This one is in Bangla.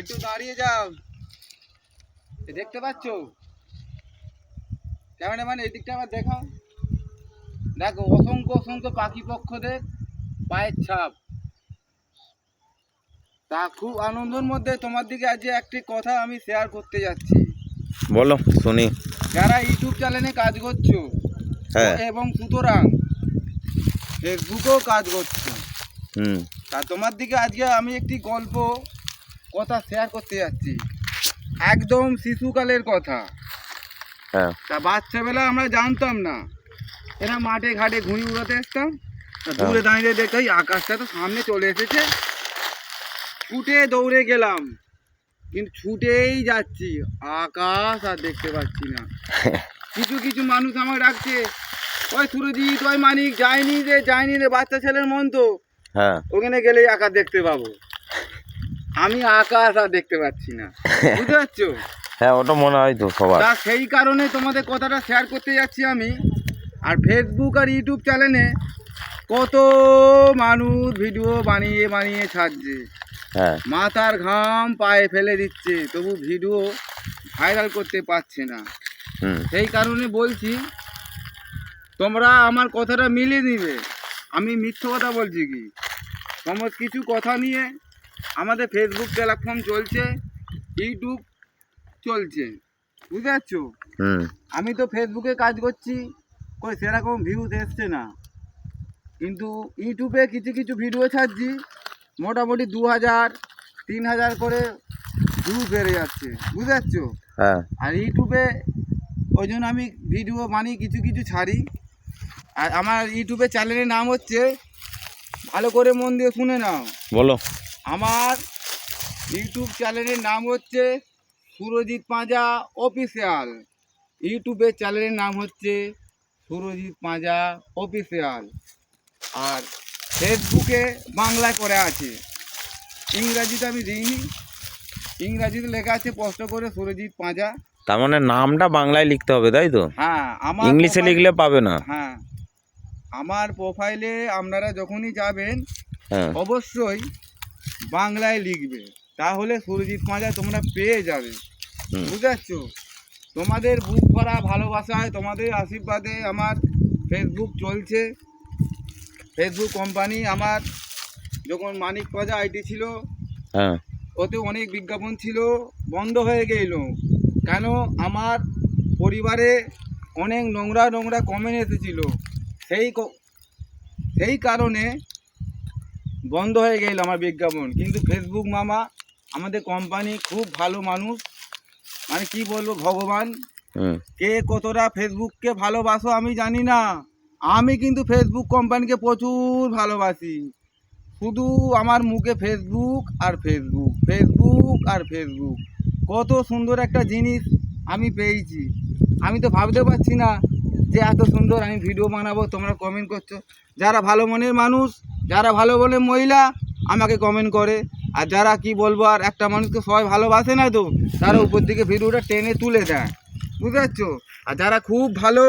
একটু দাঁড়িয়ে যাও। দেখতে পাচ্ছ? ক্যামেরাম্যান এই দিকটা আবার দেখাও। দেখো অসংখ্য অসংখ্য পাখি পক্ষদের পায়ের ছাপ। তা খুব আনন্দের মধ্যে তোমার দিকে আজ একটি কথা আমি শেয়ার করতে যাচ্ছি। বলো শুনি। যারা ইউটিউব চ্যানেলে কাজ করছ হ্যাঁ। এবং সুতরাং ফেসবুকেও কাজ করছ হুম। তা তোমার দিকে আজকে আমি একটি গল্প কথা শেয়ার করতে যাচ্ছি। একদম শিশুকালের কথা। হ্যাঁ। তা বাচ্চাবেলা আমরা জানতাম না। এরা মাঠে ঘাটে ঘুড়ি উড়াতে আসতাম। তা দূরে দাঁড়িয়ে দেখে আকাশটা তো সামনে চলে এসেছে। ছুটে দৌড়ে গেলাম। কিন্তু ছুটেই যাচ্ছি। আকাশ আর দেখতে পাচ্ছি না। কিছু কিছু মানুষ আমাকে ডাকছে ওই সুরজিৎ ওই মানিক যায়নি রে যায়নি রে বাচ্চা ছেলের মন তো। হ্যাঁ। ওখানে গেলেই আকাশ দেখতে পাবো। আমি আকাশ আর দেখতে পাচ্ছি না। বুঝতে পারছ? হ্যাঁ ওটা মনে হয় তো সবার। তা সেই কারণে তোমাদের কথাটা শেয়ার করতে যাচ্ছি আমি। আর ফেসবুক আর ইউটিউব চ্যানেলে কত মানুষ ভিডিও বানিয়ে বানিয়ে ছাড়ছে। হ্যাঁ। মাথার ঘাম পায়ে ফেলে দিচ্ছে তবু ভিডিও ভাইরাল করতে পারছে না। সেই কারণে বলছি তোমরা আমার কথাটা মিলিয়ে নিবে। আমি মিথ্য কথা বলছি কি? সমস্ত কিছু কথা নিয়ে আমাদের ফেসবুক প্ল্যাটফর্ম চলছে ইউটিউব চলছে বুঝতে পারছ? আমি তো ফেসবুকে কাজ করছি কই সেরকম ভিউজ এসছে না। কিন্তু ইউটিউবে কিছু কিছু ভিডিও ছাড়ছি মোটামুটি দু হাজার তিন হাজার করে ভিউ বেড়ে যাচ্ছে বুঝতে পারছ? হ্যাঁ। আর ইউটিউবে ওই জন্য আমি ভিডিও বানিয়ে কিছু কিছু ছাড়ি। আর আমার ইউটিউবে চ্যানেলের নাম হচ্ছে ভালো করে মন দিয়ে শুনে নাও। বলো। আমার ইউটিউব চ্যানেলের নাম হচ্ছে সুরজিৎ পাঁজা অফিসিয়াল। ইউটিউবের চ্যানেলের নাম হচ্ছে সুরজিৎ পাঁজা অফিসিয়াল। আর ফেসবুকে বাংলায় করে আছে। ইংরাজিতে আমি দিইনি। ইংরাজিতে লেখা আছে স্পষ্ট করে সুরজিৎ পাঁজা। তার মানে নামটা বাংলায় লিখতে হবে তাই তো? হ্যাঁ আমার ইংলিশে লিখলে পাবে না। হ্যাঁ আমার প্রোফাইলে আপনারা যখনই যাবেন হ্যাঁ। অবশ্যই বাংলায় লিখবে তাহলে সুরজিৎ পাঁজা তোমরা পেয়ে যাবে। বুঝতে পারছ তোমাদের বুক ভরা ভালোবাসায় তোমাদের আশীর্বাদে আমার ফেসবুক চলছে। ফেসবুক কোম্পানি আমার যখন মানিক পাজা আইটি ছিল হ্যাঁ। ওতে অনেক বিজ্ঞাপন ছিল বন্ধ হয়ে গেল। কেন? আমার পরিবারে অনেক নোংরা নোংরা কমেন্ট এসেছিল। সেই সেই কারণে বন্ধ হয়ে গেল আমার বিজ্ঞাপন। কিন্তু ফেসবুক মামা আমাদের কোম্পানি খুব ভালো মানুষ। মানে কি বলব ভগবান। কে কতটা ফেসবুককে ভালোবাসো আমি জানি না। আমি কিন্তু ফেসবুক কোম্পানিকে প্রচুর ভালোবাসি। শুধু আমার মুখে ফেসবুক আর ফেসবুক ফেসবুক আর ফেসবুক কত সুন্দর একটা জিনিস আমি পেয়েছি। আমি তো ভাবতে পারছি না যে এত সুন্দর আমি ভিডিও বানাবো তোমরা কমেন্ট করছ। যারা ভালো মনের মানুষ যারা ভালো বলে মহিলা, আমাকে কমেন্ট করে। আর যারা কি বলব, আর একটা মানুষকে সবাই ভালোবাসে না তো, তারা উপর দিকে ভিডিওটা টেনে তুলে দেয়। বুঝতে পারছ? আর যারা খুব ভালো